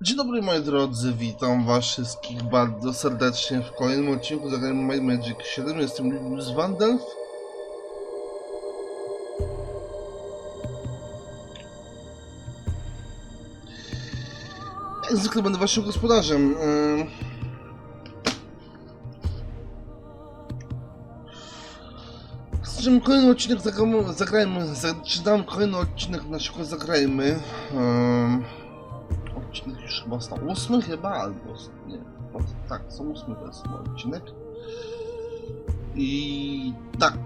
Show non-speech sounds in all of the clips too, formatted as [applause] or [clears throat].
Dzień dobry moi drodzy, witam was wszystkich bardzo serdecznie w kolejnym odcinku zagrania My Magic 7. Jestem Julius Wandelf. Jak zwykle będę waszym gospodarzem. Zaczynamy kolejny odcinek, zagrajmy, zaczynamy kolejny odcinek naszego Zagrajmy. Odcinek już chyba stał ósmy chyba, albo nie, tak, są ósmy to jest chyba odcinek. I tak,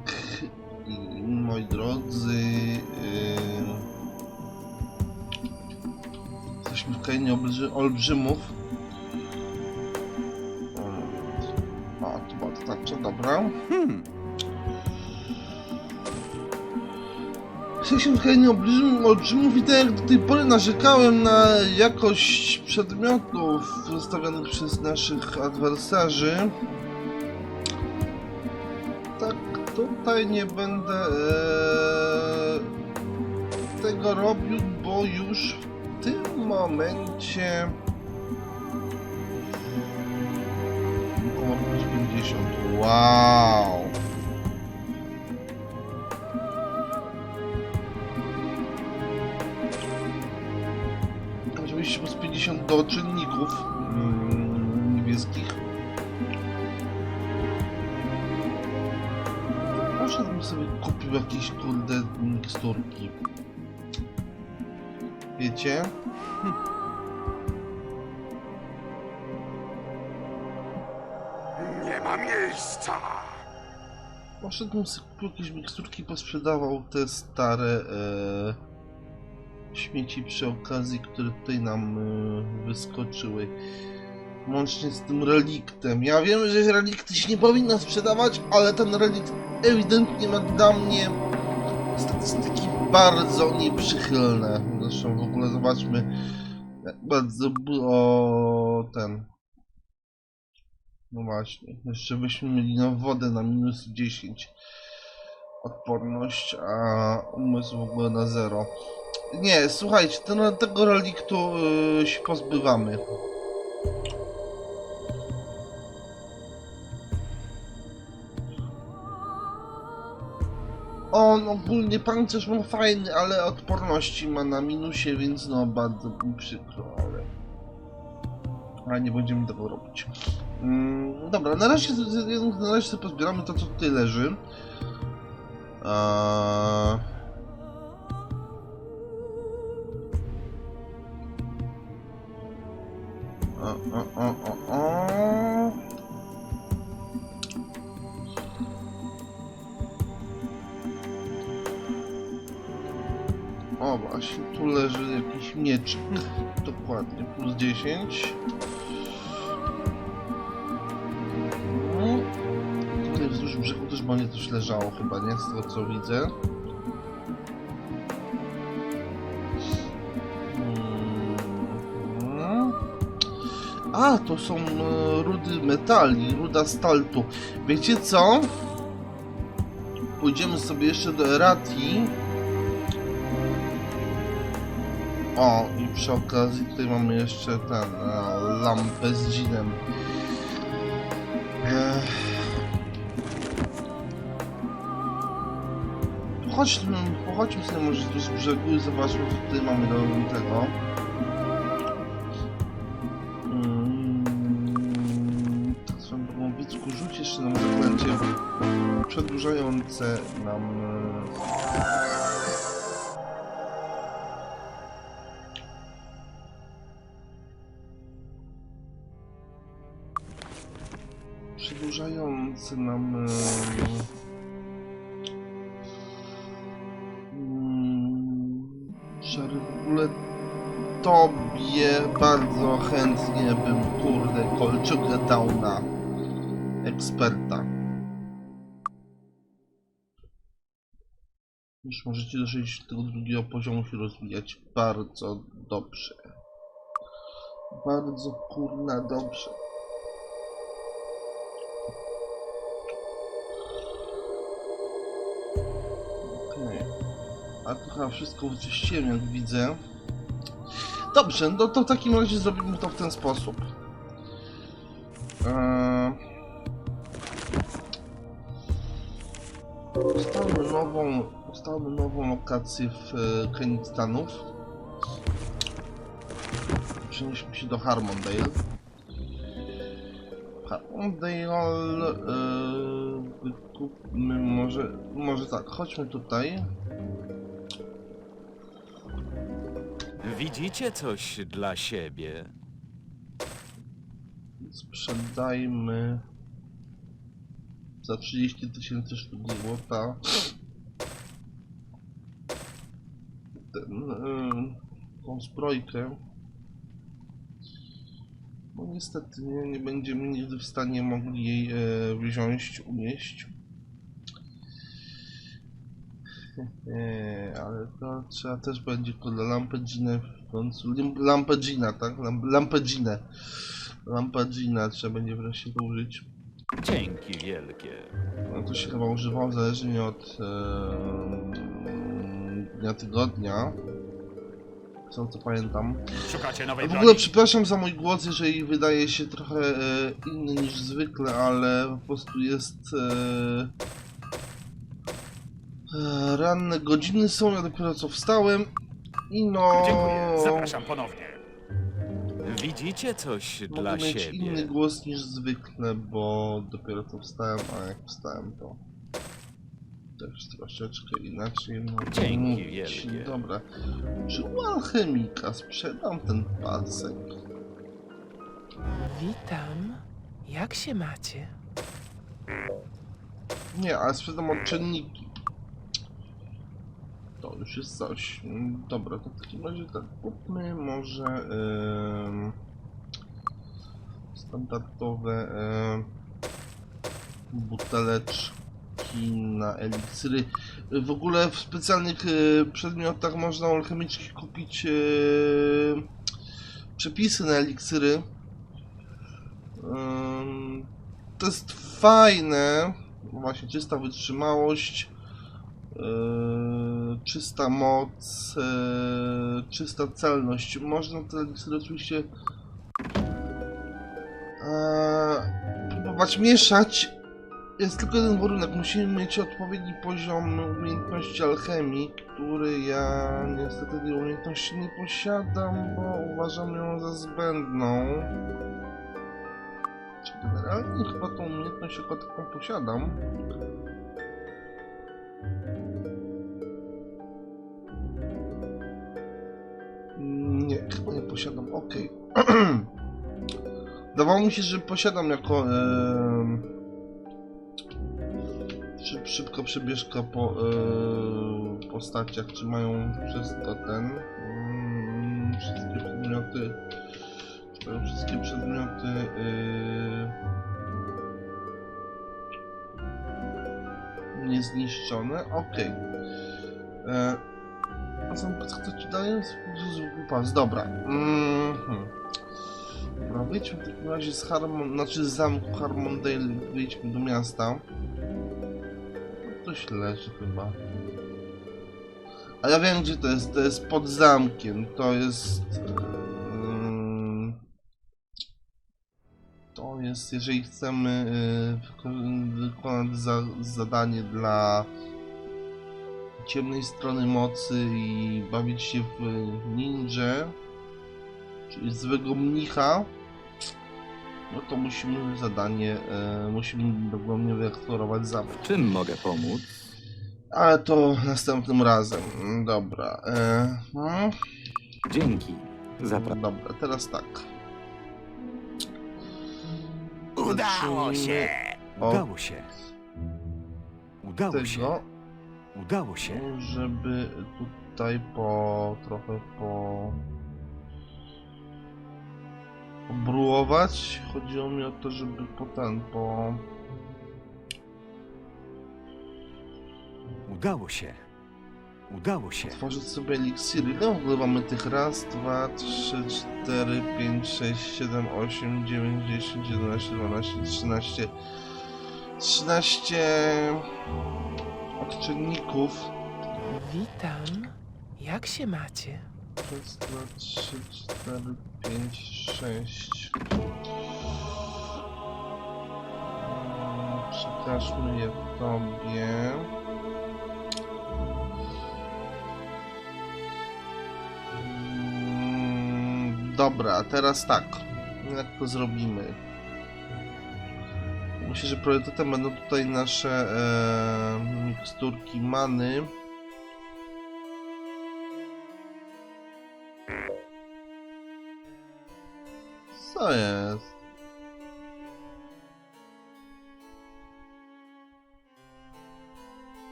i moi drodzy, yy, jesteśmy w krainie olbrzy, olbrzymów. A, to była ta tarcza, dobra. Jesteśmy w krainie olbrzym, olbrzymów i tak jak do tej pory narzekałem na jakość przedmiotów zostawionych przez naszych adwersarzy. Tak tutaj nie będę eee, tego robił, bo już w tym momencie plus 50. Wow! Do czynników mm, niebieskich. Może bym sobie kupił jakieś kurde miksturki. Wiecie? Nie ma miejsca! Może bym sobie kupił jakieś miksturki, posprzedawał te stare e, śmieci przy okazji, które tutaj nam e, wyskoczyły. Łącznie z tym reliktem. Ja wiem, że relikty się nie powinno sprzedawać, ale ten relikt ewidentnie ma dla mnie statystyki bardzo nieprzychylne. Zresztą w ogóle zobaczmy, jak bardzo było ten. No właśnie, jeszcze byśmy mieli wodę na minus 10 odporność, a umysł w ogóle na 0. Nie, słuchajcie, ten, tego reliktu y, się pozbywamy. On ogólnie pancerz ma fajny, ale odporności ma na minusie, więc no bardzo mi przykro, ale... Ale nie będziemy tego robić. Mm, dobra, na razie, na razie sobie pozbieramy to, co tutaj leży. Eee... O, właśnie, tu leży jakiś miecz. Dokładnie, plus 10. brzegu też leżało chyba, nie? Z tego co widzę. Mhm. A, to są e, rudy metali, ruda staltu. Wiecie co? Pójdziemy sobie jeszcze do Erati. O, i przy okazji tutaj mamy jeszcze ten e, lampę z dżinem. Ech. Pochodźmy, pochodźmy sobie może tu z brzegu zobaczmy co tutaj mamy do tego. Mm, tak swoją drogą, Wicku, rzuć jeszcze nam zaklęcie przedłużające nam... e, przedłużający nam tobie bardzo chętnie bym kurde kolczugę dał na eksperta. Już możecie do 62 poziomu się rozwijać bardzo dobrze. Bardzo kurna dobrze. Okej. A to chyba wszystko wyczyściłem, jak widzę. Dobrze, no to w takim razie zrobimy to w ten sposób. Eee... Ustalmy nową, ustalmy nową lokację w e, Stanów. Przenieśmy się do Harmondale. Harmondale... E, może... Może tak, chodźmy tutaj. Widzicie coś dla siebie? Sprzedajmy za 30 tysięcy sztuk złota. Ten, y, tą zbrojkę. Bo niestety nie, nie będziemy nigdy w stanie mogli jej e, wziąć, unieść. Ale to trzeba też będzie kurde Lampeginę w końcu. Lampegina, tak? Lam- Lampeginę. Lampadina trzeba będzie wreszcie to użyć. Dzięki wielkie. No to się chyba używało zależnie od e, dnia tygodnia. Co co pamiętam. Szukacie nowej W broni? ogóle przepraszam za mój głos, jeżeli wydaje się trochę e, inny niż zwykle, ale po prostu jest e, ranne godziny są, ja dopiero co wstałem i no... Dziękuję, zapraszam ponownie. Widzicie coś Mogę dla mieć siebie? inny głos niż zwykle, bo dopiero co wstałem, a jak wstałem to też troszeczkę inaczej mogę Dzięki mówić. wielkie. Dobra, czy u alchemika sprzedam ten pasek? Witam. Jak się macie? Nie, ale sprzedam odczynniki. To już jest coś. Mm, Dobra, to w takim razie tak, kupmy może em, standardowe em, buteleczki na eliksiry. W ogóle w specjalnych e, przedmiotach można u alchemiczki kupić e, przepisy na eliksiry. Em, to jest fajne. Właśnie czysta wytrzymałość, yy, czysta moc, yy, czysta celność. Można eliksiry oczywiście yy, próbować mieszać. Jest tylko jeden warunek. Musimy mieć odpowiedni poziom umiejętności alchemii, który ja niestety tej umiejętności nie posiadam, bo uważam ją za zbędną. Czy generalnie chyba tą umiejętność jako taką posiadam? Nie, chyba nie posiadam. Okej. [clears throat] Dawało mi się, że posiadam jako em, szyb, szybko przebieżka po e, postaciach, czy mają wszystko ten mm, wszystkie przedmioty czy mają wszystkie przedmioty yy, niezniszczone. Okej. E, A co co ci daje? Pas, dobra. Mhm. Dobra, wyjdźmy w takim razie z Harmon, znaczy z zamku Harmondale, wyjdźmy do miasta. Ktoś leży chyba. A ja wiem gdzie to jest, to jest pod zamkiem, to jest... Ym, to jest, jeżeli chcemy y, wyko- wykonać za, zadanie dla ciemnej strony mocy i bawić się w ninja, czyli złego mnicha, no to musimy zadanie, y, musimy dogłębnie wyeksplorować zamek. Czym mogę pomóc? Ale to następnym razem. Dobra. E, no. Dzięki. Zapra- Dobra, teraz tak. Udało się! Udało się. Udało się. Udało się. żeby tutaj po trochę po obruować. Chodziło mi o to, żeby po ten, po Udało się. Udało się. tworzyć sobie eliksiry. Ile w ogóle mamy tych? Raz, dwa, trzy, cztery, pięć, sześć, siedem, osiem, dziewięć, dziesięć, jedenaście, dwanaście, trzynaście. Trzynaście odczynników. Witam. Jak się macie? Raz, dwa, trzy, cztery, pięć, sześć. Mm, Przekażmy je tobie. Mm, Dobra, teraz tak. Jak to zrobimy? Myślę, że priorytetem będą tutaj nasze e, miksturki many. Co jest?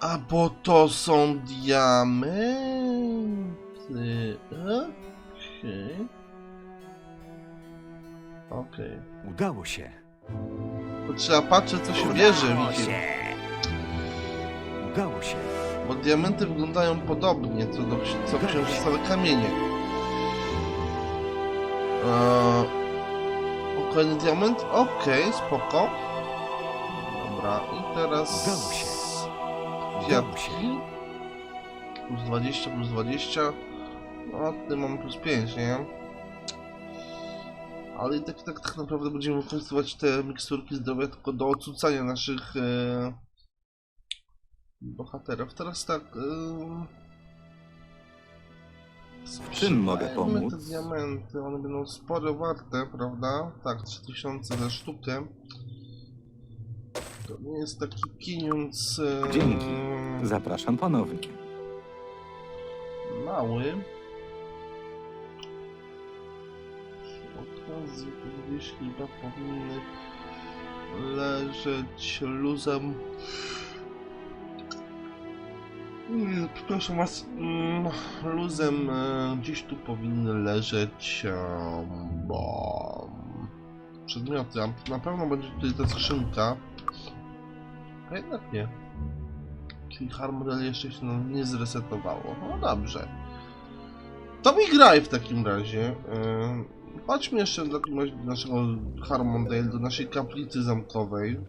A bo to są diamenty. Okej. Okej. Udało się. To trzeba patrzeć co się bierze, się. Udało się. Bo diamenty wyglądają podobnie co do co księżycowe kamienie. Eee, o, kolejny diament? Okej, spoko. Dobra, i teraz... Udało się. Udało się. Kwiatki. Plus 20, plus 20. No, a tutaj mamy plus 5, nie? Ale i tak, tak, tak naprawdę będziemy wykorzystywać te miksturki zdrowia tylko do odrzucania naszych e, bohaterów. Teraz tak. E, Czym mogę pomóc? te diamenty, one będą sporo warte, prawda? Tak, 3000 za sztukę. To nie jest taki pieniądz. E, Dzięki. Zapraszam ponownie. mały. To gdzieś chyba powinny leżeć luzem. Nie, Przepraszam was, mm, luzem e, gdzieś tu powinny leżeć e, bo przedmioty. Na pewno będzie tutaj ta skrzynka. A jednak nie. Czyli Harmodel jeszcze się nie zresetowało. No dobrze. To mi graj w takim razie. Chodźmy jeszcze do naszego Harmondale, do naszej kaplicy zamkowej.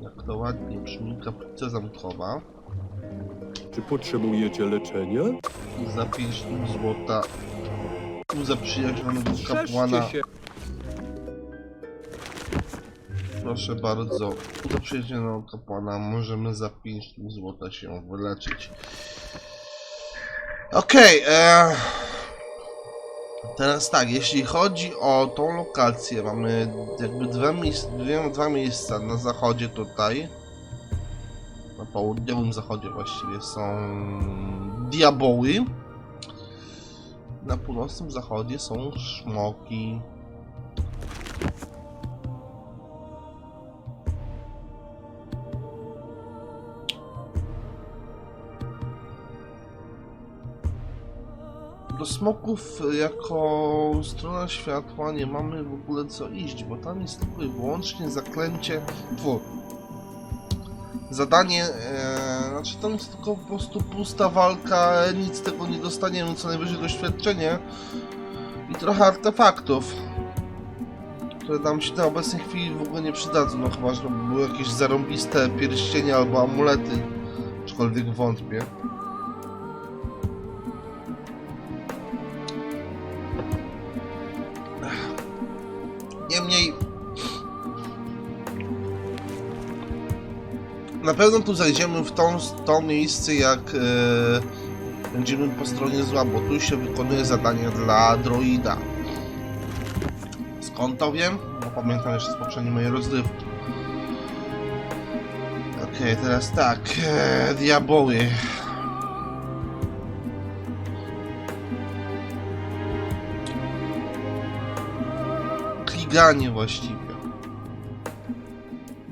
Jak to ładnie brzmi, kaplica zamkowa. Czy potrzebujecie leczenia? Za 5 sztuk złota u zaprzyjaźnionego kapłana. Się. Proszę bardzo, u zaprzyjaźnionego kapłana możemy za 5 sztuk złota się wyleczyć. Okej, e, teraz tak, jeśli chodzi o tą lokację, mamy jakby dwa, miejsc, dwie, dwa miejsca na zachodzie tutaj. Na południowym zachodzie właściwie są diaboły. Na północnym zachodzie są szmoki. Do smoków y, jako strona światła nie mamy w ogóle co iść, bo tam jest tylko i wyłącznie zaklęcie. Dwu. Zadanie, e, znaczy tam jest tylko po prostu pusta walka, nic tego nie dostaniemy, co najwyżej doświadczenie i trochę artefaktów, które nam się na obecnej chwili w ogóle nie przydadzą, no chyba, że były jakieś zarąbiste pierścienie albo amulety, aczkolwiek wątpię. Na pewno tu zajdziemy w tą, to miejsce, jak e, będziemy po stronie zła, bo tu się wykonuje zadanie dla droida. Skąd to wiem? Bo pamiętam jeszcze z poprzedniej mojej rozrywki. Okej, teraz tak. E, diaboły. Kliganie właściwie.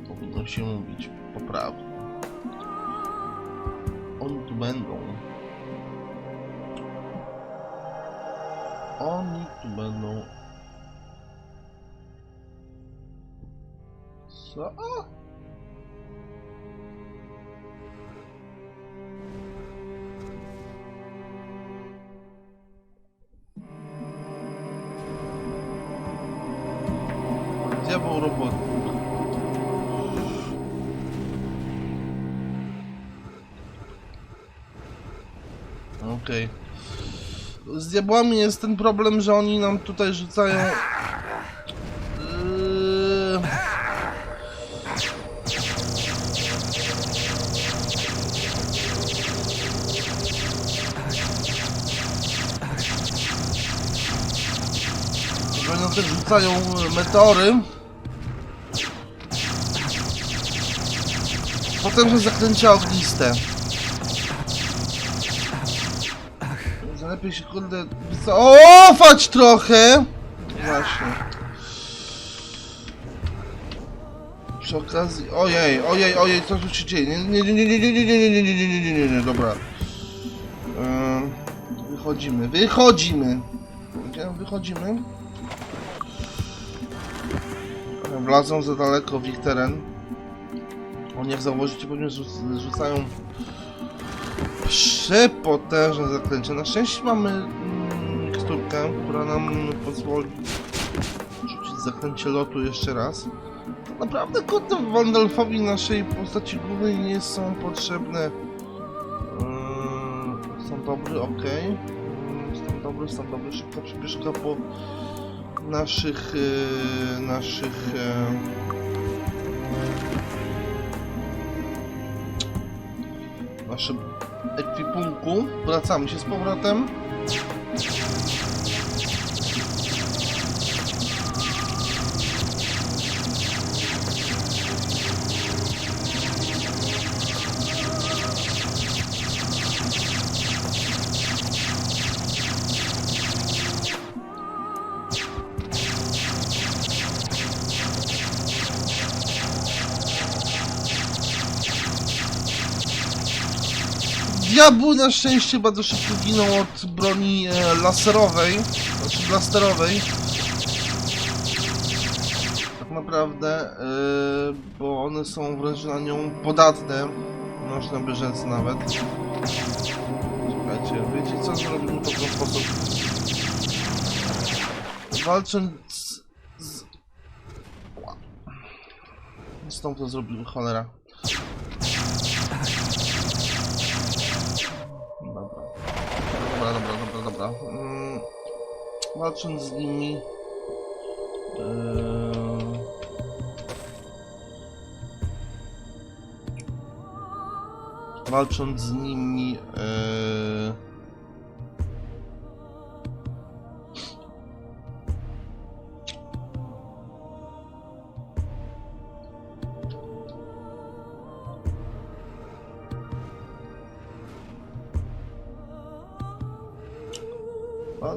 Powinno się mówić poprawnie. Oni tu będą. Oni tu Okej. Z diabłami jest ten problem, że oni nam tutaj rzucają... Yy... Oni nam też rzucają meteory. Potem, że zaklęcia ogniste. Lepiej kurde... Cofać trochę! Właśnie. Przy okazji... Ojej, ojej, ojej, co tu się dzieje? Nie, nie, nie, nie, nie, nie, nie, nie, nie, nie, nie, nie, nie, nie, dobra. Wychodzimy, wychodzimy! Wychodzimy? Wlazą za daleko w ich teren. Oni jak zauważycie pewnie rzuc- rzucają przepotężne zaklęcia. Na szczęście mamy mm, miksturkę, która nam pozwoli rzucić zaklęcie lotu jeszcze raz. Naprawdę kurde Wandalfowi naszej postaci głównej nie są potrzebne. Yy, są dobry, ok. Yy, są dobry, są dobry. Szybka przyspieszka po naszych yy, naszych yy, naszym ekwipunku. Wracamy się z powrotem. Diabły na szczęście bardzo szybko giną od broni e, laserowej, znaczy blasterowej. Tak naprawdę, e, bo one są wręcz na nią podatne, można by rzec nawet. Słuchajcie, wiecie co zrobimy w ten sposób? Walcząc z... Ła. Z tą to zrobimy, cholera. Walcząc z nimi. Walcząc z nimi.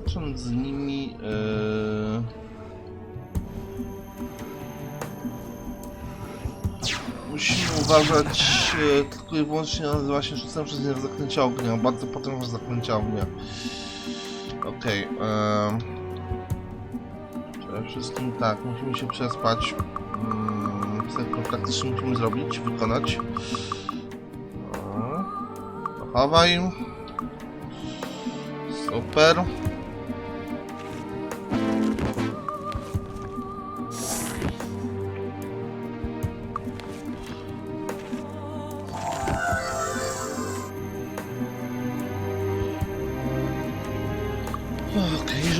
Walcząc z nimi. Yy... Musimy uważać e, tylko i wyłącznie na właśnie rzucam przez nie zaklęcia ognia, bardzo potężne zaklęcia ognia. Okej, okay, przede wszystkim tak, musimy się przespać. Mm, tylko praktycznie musimy zrobić, wykonać. O, Zachowaj. Super.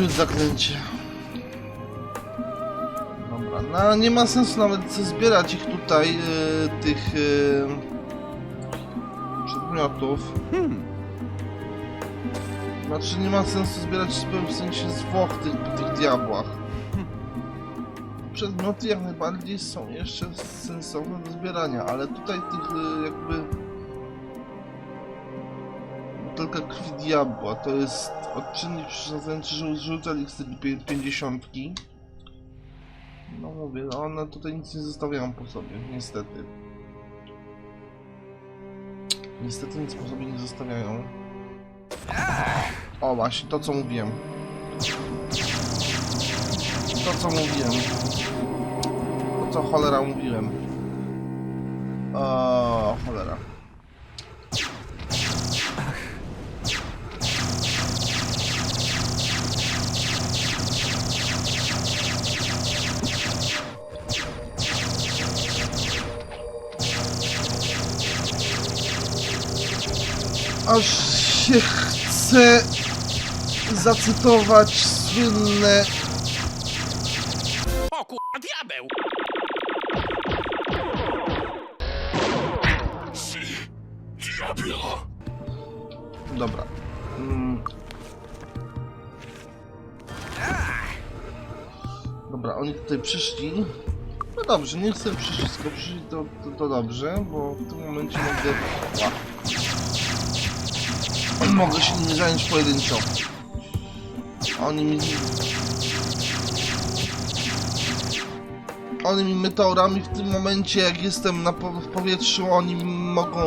Rzuć zaklęcie. Dobra, no nie ma sensu nawet zbierać ich tutaj, e, tych e, przedmiotów. Hmm, Znaczy nie ma sensu zbierać w pewnym sensie zwłok w tych, tych diabłach. Przedmioty jak najbardziej są jeszcze sensowne do zbierania, ale tutaj tych y, jakby... Tylko krwi diabła, to jest że rzucali z tych 50. No mówię, no one tutaj nic nie zostawiają po sobie, niestety. Niestety nic po sobie nie zostawiają. O właśnie, to co mówiłem. To co mówiłem. To co cholera mówiłem. O cholera. Chcę zacytować słynne O kurwa, diabeł! Dobra. Mm. Dobra, oni tutaj przyszli. No dobrze, nie chcę tylko przyszli to, to, to dobrze, bo w tym momencie mogę... Mogę się nimi zająć pojedynczo. Oni mi... Oni mi meteorami w tym momencie, jak jestem na po w powietrzu, oni mogą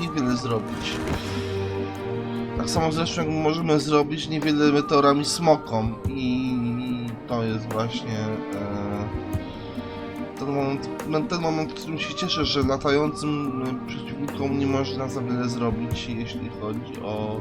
niewiele zrobić. Tak samo zresztą możemy zrobić niewiele meteorami smokom i to jest właśnie e, moment, ten moment, w którym się cieszę, że latającym e, przeciwnikom nie można za wiele zrobić, jeśli chodzi o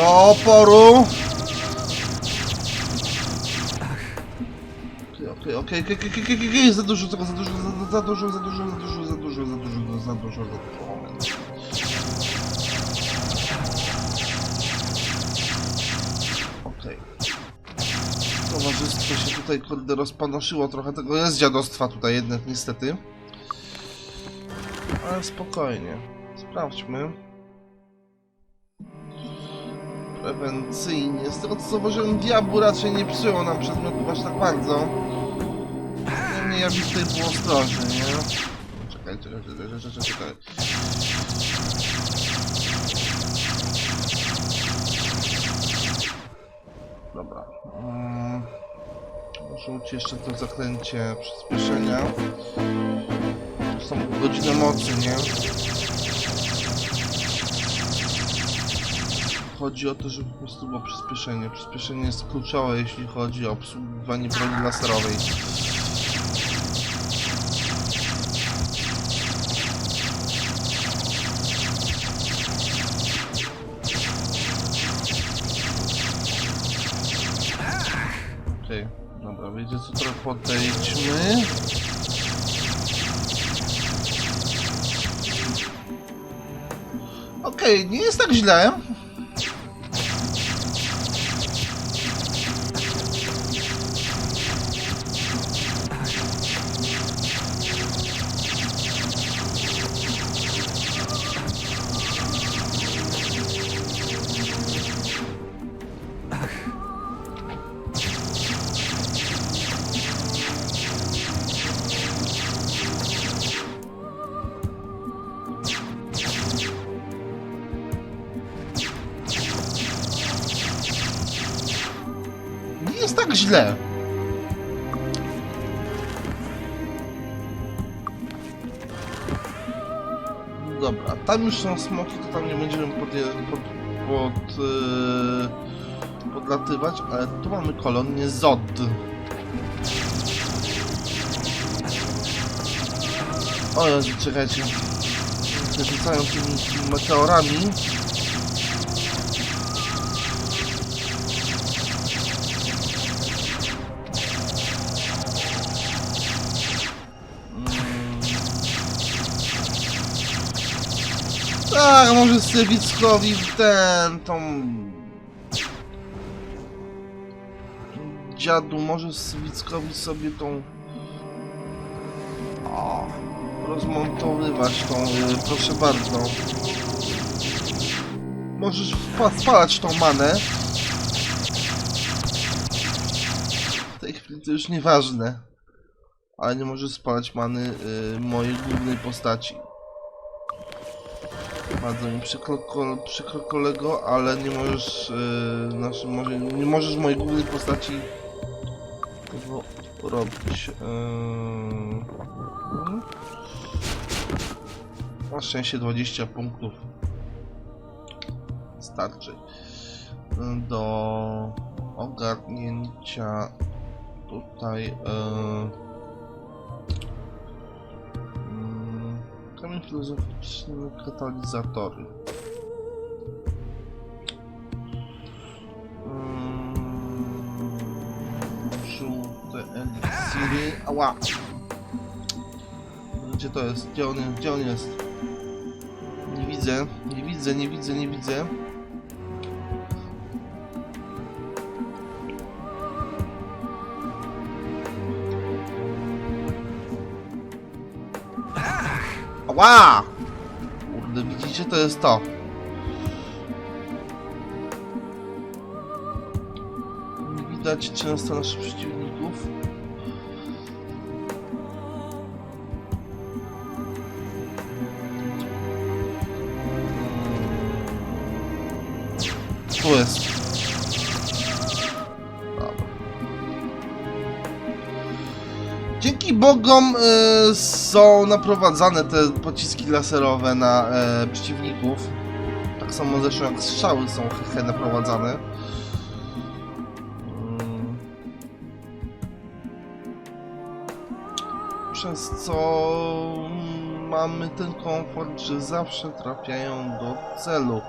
do oporu. Okej, okej, okej, okej, okej, okej, za dużo tego, za dużo, za, za dużo, za dużo, za dużo, za dużo, za dużo, za dużo, za dużo. Okej. Towarzystwo się tutaj, kurde, rozpanoszyło trochę, tego jest dziadostwa tutaj jednak, niestety. Ale spokojnie, sprawdźmy prewencyjnie. Z tego co zauważyłem, diabłu raczej nie psują nam przedmiotów aż tak bardzo. Niemniej ja bym tutaj był ostrożny, nie? Czekaj, czekaj, czekaj, czekaj, czekaj. Dobra. Mm. Rzuć jeszcze to zaklęcie przyspieszenia. To są godziny mocy, nie? Chodzi o to, żeby po prostu było przyspieszenie. Przyspieszenie jest kluczowe, jeśli chodzi o obsługiwanie broni laserowej. Okej, dobra, wiecie co, trochę podejdźmy. Okej, nie jest tak źle. Tam już są smoki, to tam nie będziemy pod, pod, yy, podlatywać, ale tu mamy kolonię Zod. O czekajcie. Się Rzucają tymi meteorami. Tak, może Sewickowi ten, tą... Dziadu, może Sewickowi sobie tą... O, rozmontowywać tą, proszę bardzo. Możesz wpalać tą manę. W tej chwili to już nieważne. Ale nie możesz spalać many y, mojej głównej postaci. Bardzo mi przykro, przykro kolego, ale nie możesz yy, znaczy może, nie możesz mojej głównej postaci tego robić. Yy... Na szczęście 20 punktów starczy yy, do ogarnięcia tutaj yy... Kamień filozoficzny, katalizatory. Mm, Żółte eliksiry. Ała! Gdzie to jest? Gdzie on jest? Gdzie on jest? Nie widzę, nie widzę, nie widzę, nie widzę. Ała! Kurde, widzicie, to jest to. Nie widać często naszych przeciwników. Tu jest. Bogom e, są naprowadzane te pociski laserowe na e, przeciwników. Tak samo zresztą jak strzały są hehe naprowadzane. Mm. Przez co mamy ten komfort, że zawsze trafiają do celu.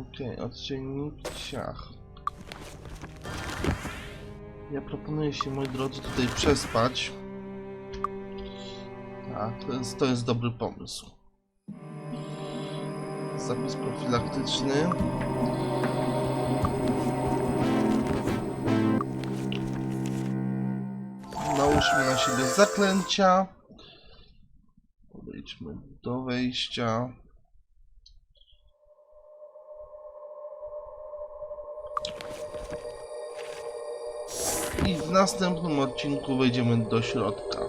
Okej, odciennik ciach. Ja proponuję się, moi drodzy, tutaj przespać. Tak, to jest, to jest dobry pomysł. Zapis profilaktyczny. Nałóżmy na siebie zaklęcia. Podejdźmy do wejścia. I w następnym odcinku wejdziemy do środka.